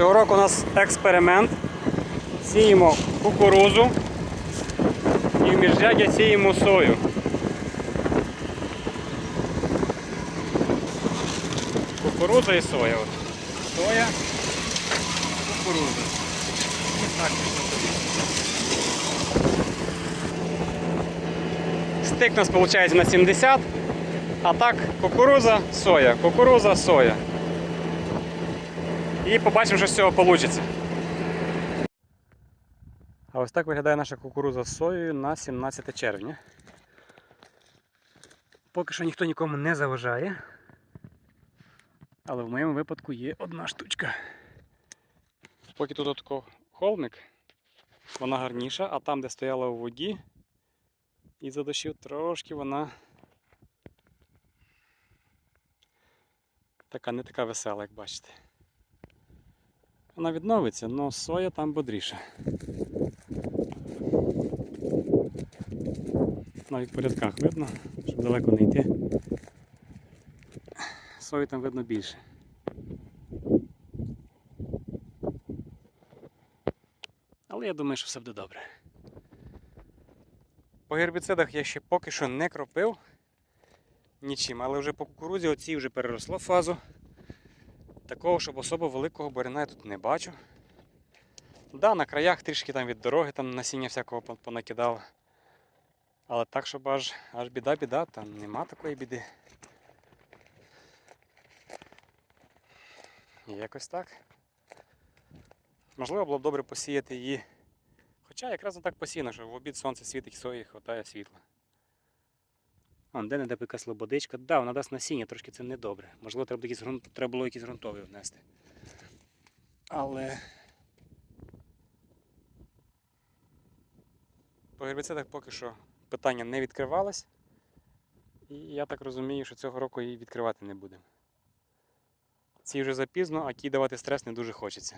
Цього року у нас експеримент. Сіємо кукурузу і в міжряддя сіємо сою. Кукуруза і соя. От. Соя, кукуруза. І так. Стик у нас виходить на 70, а так кукуруза, соя, кукуруза, соя. І побачимо, що з цього вийде. А ось так виглядає наша кукуруза з соєю на 17 червня. Поки що ніхто нікому не заважає. Але в моєму випадку є одна штучка. Поки тут отако холмик, вона гарніша, а там, де стояла у воді, і за дощів трошки вона така не така весела, як бачите. Вона відновиться, але соя там бодріша. Навіть по рядках видно, щоб далеко не йти. Сої там видно більше. Але я думаю, що все буде добре. По гербіцидах я ще поки що не кропив нічим, але вже по кукурузі оцій вже переросло фазу. Такого, щоб особо великого буряна я тут не бачу. Да, на краях трішки там від дороги там насіння всякого пон- понакидав. Але так, щоб аж, аж біда-біда, там нема такої біди. Якось так. Можливо, було б добре посіяти її. Хоча якраз так посіяно, що в обід сонце світить, сої хватає світла. Вон, де не де якась лободичка. Да, вона дасть насіння, трошки це недобре. Можливо, треба, якісь ґрунт, треба було якісь ґрунтові внести. Але. По гербіцидах поки що питання не відкривалось. І я так розумію, що цього року її відкривати не будемо. Ці вже запізно, а ті давати стрес не дуже хочеться.